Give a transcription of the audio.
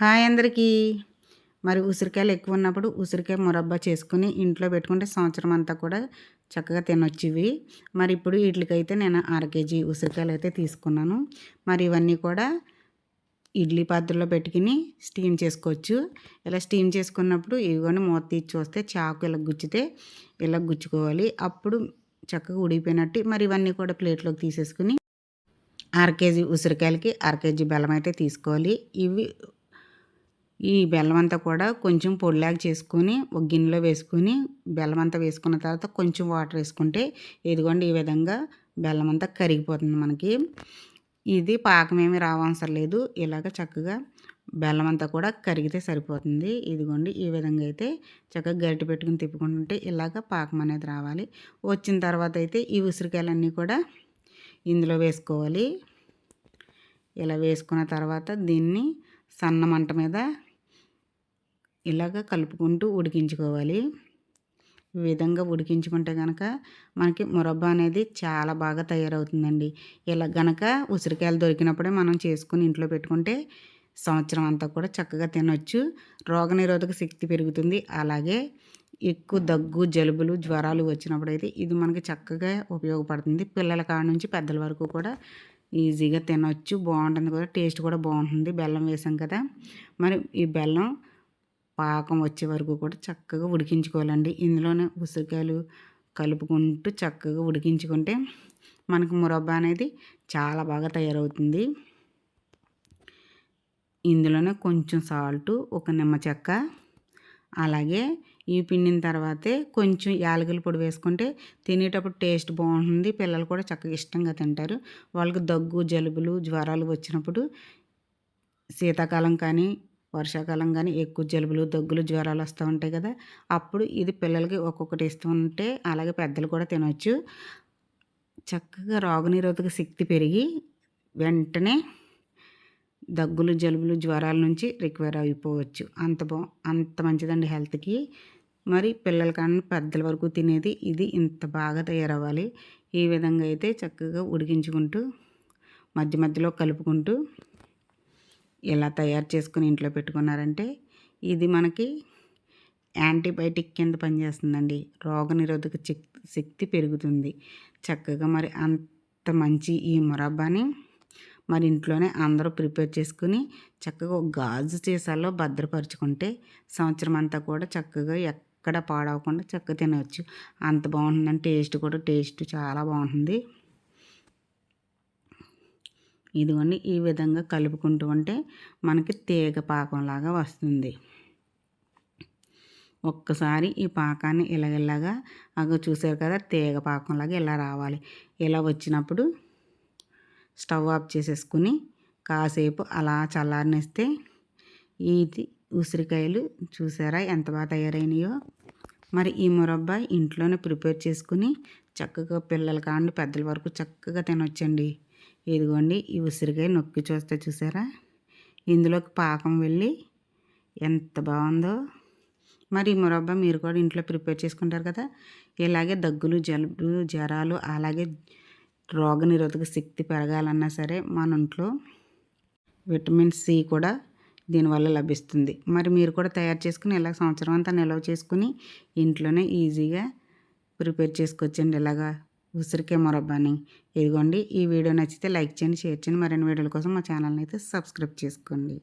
Hi అందరికీ. మరి ఉసిరికాయలు ఎక్కువ ఉన్నప్పుడు ఉసిరికాయ మురబ్బా చేసుకుని ఇంట్లో పెట్టుకుంటే సంవత్సరం అంతా కూడా చక్కగా తినొచ్చు ఇవి మరి ఇప్పుడు వీటికైతే నేను అర కేజీ ఉసిరికాయలు అయితే తీసుకున్నాను. మరి ఇవన్నీ కూడా ఇడ్లీ పాత్రలో పెట్టుకుని స్టీమ్ చేసుకోవచ్చు. ఇలా స్టీమ్ చేసుకున్నప్పుడు ఇవన్నీ మూత తీసి చూస్తే చాకు ఇలా గుచ్చితే ఇలా గుచ్చుకోవాలి. అప్పుడు చక్కగా ఉడిపోయినట్టు మరి ఇవన్నీ కూడా ప్లేట్లోకి తీసేసుకుని అర కేజీ ఉసిరికాయలకి అర కేజీ బెల్లం అయితే తీసుకోవాలి. ఇవి ఈ బెల్లం అంతా కూడా కొంచెం పొడిలాగా చేసుకొని ఒక గిన్నెలో వేసుకొని బెల్లం అంతా వేసుకున్న తర్వాత కొంచెం వాటర్ వేసుకుంటే ఇదిగోండి ఈ విధంగా బెల్లం అంతా కరిగిపోతుంది మనకి. ఇది పాకం ఏమి రావసరం లేదు. ఇలాగ చక్కగా బెల్లం అంతా కూడా కరిగితే సరిపోతుంది. ఇదిగోండి ఈ విధంగా అయితే చక్కగా గరిటె పెట్టుకుని తిప్పుకుంటుంటే ఇలాగ పాకం అనేది రావాలి. వచ్చిన తర్వాత అయితే ఈ ఉసిరికాయలన్నీ కూడా ఇందులో వేసుకోవాలి. ఇలా వేసుకున్న తర్వాత దీన్ని సన్న మంట మీద ఇలాగ కలుపుకుంటూ ఉడికించుకోవాలి. ఈ విధంగా ఉడికించుకుంటే కనుక మనకి మురబ్బా అనేది చాలా బాగా తయారవుతుందండి. ఇలా గనక ఉసిరికాయలు దొరికినప్పుడే మనం చేసుకుని ఇంట్లో పెట్టుకుంటే సంవత్సరం అంతా కూడా చక్కగా తినొచ్చు. రోగనిరోధక శక్తి పెరుగుతుంది. అలాగే ఎక్కువ దగ్గు జలుబులు జ్వరాలు వచ్చినప్పుడైతే ఇది మనకి చక్కగా ఉపయోగపడుతుంది. పిల్లల కాడ నుంచి పెద్దల వరకు కూడా ఈజీగా తినొచ్చు. బాగుంటుంది కూడా టేస్ట్ కూడా బాగుంటుంది. బెల్లం వేసాం కదా. మరి ఈ బెల్లం పాకం వచ్చే వరకు కూడా చక్కగా ఉడికించుకోవాలండి. ఇందులోనే ఉసిరికాయలు కలుపుకుంటూ చక్కగా ఉడికించుకుంటే మనకు మురబ్బా అనేది చాలా బాగా తయారవుతుంది. ఇందులోనే కొంచెం సాల్టు ఒక నిమ్మ చెక్క అలాగే ఈ పిండిన తర్వాతే కొంచెం యాలకుల పొడి వేసుకుంటే తినేటప్పుడు టేస్ట్ బాగుంటుంది. పిల్లలు కూడా చక్కగా ఇష్టంగా తింటారు. వాళ్ళకి దగ్గు జలుబులు జ్వరాలు వచ్చినప్పుడు శీతాకాలం కానీ వర్షాకాలం కానీ ఎక్కువ జలుబులు దగ్గులు జ్వరాలు వస్తూ ఉంటాయి కదా అప్పుడు ఇది పిల్లలకి ఒక్కొక్కటి ఇస్తూ ఉంటే అలాగే పెద్దలు కూడా తినవచ్చు చక్కగా రోగనిరోధక శక్తి పెరిగి వెంటనే దగ్గులు జలుబులు జ్వరాల నుంచి రికవర్ అయిపోవచ్చు. అంత బా అంత మంచిదండి హెల్త్కి. మరి పిల్లల కానీ పెద్దల వరకు తినేది ఇది ఇంత బాగా తయారవ్వాలి. ఈ విధంగా అయితే చక్కగా ఉడికించుకుంటూ మధ్య మధ్యలో కలుపుకుంటూ ఇలా తయారు చేసుకుని ఇంట్లో పెట్టుకున్నారంటే ఇది మనకి యాంటీబయాటిక్ కింద పనిచేస్తుందండి. రోగనిరోధక శక్తి పెరుగుతుంది. చక్కగా మరి అంత మంచి ఈ మురబ్బాని మరి ఇంట్లోనే అందరూ ప్రిపేర్ చేసుకుని చక్కగా ఒక గాజు సీసాలో భద్రపరుచుకుంటే సంవత్సరం అంతా కూడా చక్కగా ఎక్కడ పాడవకుండా చక్కగా తినవచ్చు. అంత బాగుంటుందని టేస్ట్ కూడా టేస్ట్ చాలా బాగుంటుంది. ఇదిగోండి ఈ విధంగా కలుపుకుంటూ ఉంటే మనకి తీగ పాకంలాగా వస్తుంది. ఒక్కసారి ఈ పాకాన్ని ఇలాగ అగ చూసారు కదా తీగ పాకంలాగా ఇలా రావాలి. ఇలా వచ్చినప్పుడు స్టవ్ ఆఫ్ చేసేసుకుని కాసేపు అలా చల్లారనిస్తే ఇది ఉసిరికాయలు చూసారా ఎంత బాగా తయారైనాయో. మరి ఈ మురబ్బా ఇంట్లోనే ప్రిపేర్ చేసుకుని చక్కగా పిల్లల కాండి పెద్దల వరకు చక్కగా తినొచ్చండి. ఇదిగోండి ఈ ఉసిరికాయ నొక్కి చూస్తే చూసారా? ఇందులోకి పాకం వెళ్ళి ఎంత బాగుందో. మరి మురబ్బా మీరు కూడా ఇంట్లో ప్రిపేర్ చేసుకుంటారు కదా ఇలాగే దగ్గులు జలుబు జ్వరాలు అలాగే రోగనిరోధక శక్తి పెరగాలన్నా సరే మన ఇంట్లో విటమిన్ సి కూడా దీనివల్ల లభిస్తుంది. మరి మీరు కూడా తయారు చేసుకుని ఇలా సంవత్సరం అంతా నిల్వ చేసుకుని ఇంట్లోనే ఈజీగా ప్రిపేర్ చేసుకోవచ్చండి. ఇలాగా ఉసిరికే మొరబ్బాని. ఇదిగోండి ఈ వీడియో నచ్చితే లైక్ చేయండి షేర్ చేయండి. మరిన్ని వీడియోల కోసం మా ఛానల్ని అయితే సబ్స్క్రైబ్ చేసుకోండి.